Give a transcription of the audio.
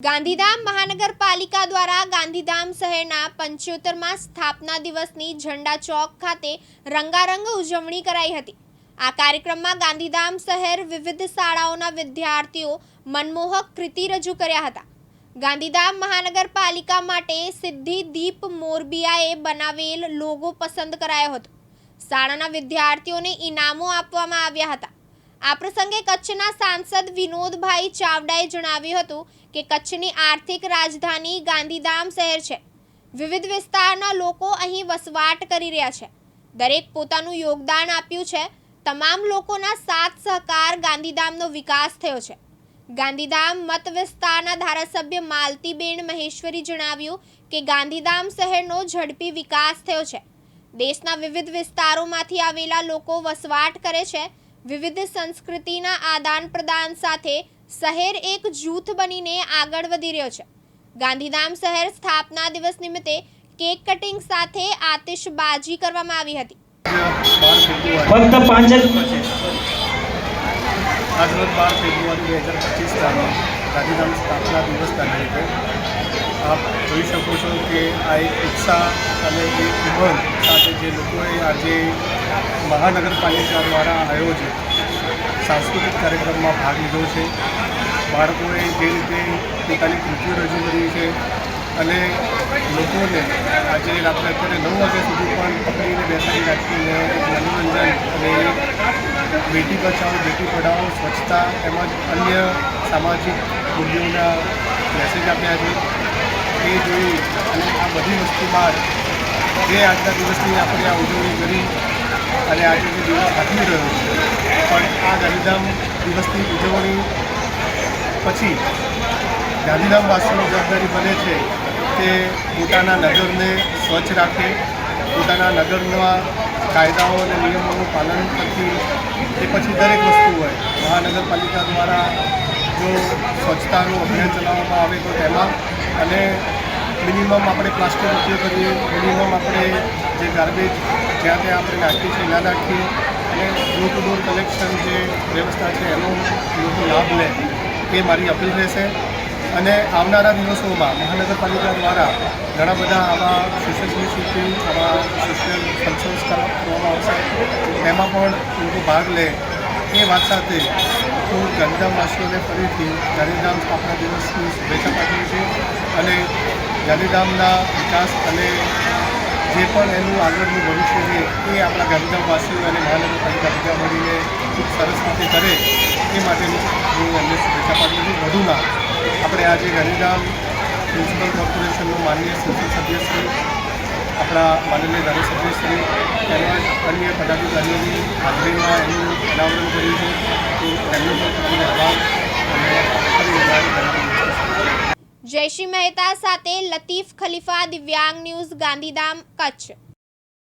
ગાંધીધામ મહાનગરપાલિકા દ્વારા ગાંધીધામ શહેરના પંચોતેરમાં સ્થાપના દિવસની ઝંડા ચોક ખાતે રંગારંગ ઉજવણી કરાઈ હતી. આ કાર્યક્રમમાં ગાંધીધામ શહેર વિવિધ શાળાઓના વિદ્યાર્થીઓ મનમોહક કૃતિ રજૂ કર્યા હતા. ગાંધીધામ મહાનગરપાલિકા માટે સિદ્ધિ દીપ મોરબિયાએ બનાવેલ લોગો પસંદ કરાયો હતો. શાળાના વિદ્યાર્થીઓને ઇનામો આપવામાં આવ્યા હતા. આ પ્રસંગે કચ્છના સાંસદ વિનોદભાઈ ચાવડાએ જણાવ્યું હતું કે કચ્છની આર્થિક રાજધાની ગાંધીધામ શહેર છે. વિવિધ વિસ્તારના લોકો અહીં વસવાટ કરી રહ્યા છે. દરેક પોતાનું યોગદાન આપ્યું છે. તમામ લોકોના સાથ સહકાર ગાંધીધામનો વિકાસ થયો છે. ગાંધીધામ મત વિસ્તારના ધારાસભ્ય માલતીબેન મહેશ્વરી જણાવ્યું કે ગાંધીધામ શહેરનો ઝડપી વિકાસ થયો છે. દેશના વિવિધ વિસ્તારોમાંથી આવેલા લોકો વસવાટ કરે છે. વિવિધ સંસ્કૃતિના આદાન પ્રદાન સાથે શહેર એક જૂથ બનીને આગળ વધી રહ્યો છે. ગાંધીધામ શહેર સ્થાપના દિવસ નિમિત્તે કેક કટિંગ સાથે આતિશબાજી કરવામાં આવી હતી. ફક્ત પાંચ જ આજરોજ બાર ફેબ્રુઆરી બે હજાર પચીસના ગાંધીધામ સ્થાપના દિવસ નિમિત્તે આપ જોઈ શકો છો કે આ એક ઉત્સાહ અને એક ઉમંગ સાથે જે લોકોએ આજે મહાનગરપાલિકા દ્વારા આયોજિત સાંસ્કૃતિક કાર્યક્રમમાં ભાગ લીધો છે. બાળકોએ જે રીતે પોતાની કૃતિઓ રજૂ કરી છે અને લોકોને આજે રાત્રે અત્યારે નવ વાગ્યા સુધી પણ પકડીને બેસાડી રાખીને મનોરંજન અને બેટી બચાવો, બેટી પઢાઓ, સ્વચ્છતા તેમજ અન્ય સામાજિક મૂલ્યોના મેસેજ આપ્યા છે. એ જોઈ અને આ બધી વસ્તુ બાદ જે આજના દિવસની આપણે આ ઉજવણી કરી અને આજે જે દિવસ આથમી રહ્યો છે. પણ આ ગાંધીધામ દિવસની ઉજવણી પછી ગાંધીધામવાસીની જવાબદારી બને છે કે પોતાના નગરને સ્વચ્છ રાખે, પોતાના નગરના કાયદાઓ અને નિયમોનું પાલન કરતી એ પછી દરેક વસ્તુ હોય. મહાનગરપાલિકા દ્વારા જો સ્વચ્છતાનું અભિયાન ચલાવવામાં આવે તો તેમાં અને મિનિમમ આપણે પ્લાસ્ટિક ઉપયોગ કરીએ, મિનિમમ આપણે જે ગાર્બેજ જ્યાં ત્યાં આપણે નાખીએ છીએ, ના નાખીએ. અને ડોર ટુ ડોર કલેક્શન જે વ્યવસ્થા છે, એનો લોકો લાભ લે, એ મારી અપીલ રહેશે. અને આવનારા દિવસોમાં મહાનગરપાલિકા દ્વારા ઘણા બધા આવા સોશિયલ ઇનિશિયેટિવ આવા સોશિયલ ફંક્શન્સ કરવામાં આવશે. એમાં પણ લોકો ભાગ લે, એ વાત સાથે હું ગાંધીધામવાસીઓને ફરીથી ગાંધીધામ સ્થાપના દિવસની શુભેચ્છા પાઠવું છું. અને ગાંધીધામના વિકાસ અને જે પણ એનું આગળનું ભવિષ્ય છે, એ આપણા ગાંધીધામવાસીઓ અને મહાનગરપાલિકા ભેગા મળીને ખૂબ સરસ રીતે કરે, એ માટેની હું એમને શુભેચ્છા પાઠવું છું. વધુમાં, આપણે આજે ગાંધીધામ મ્યુનિસિપલ કોર્પોરેશનનું માનનીય સંસદ સભ્યશ્રી આપણા માનનીય ધારાસભ્યશ્રી અને અન્ય પદાધિકારીઓની હાજરીમાં એનું અનાવરણ કર્યું છે. તો એમનો પણ જયશ્રી મહેતા સાથે લતીફ ખલીફા દિવ્યાંગ ન્યૂઝ ગાંધીધામ કચ્છ.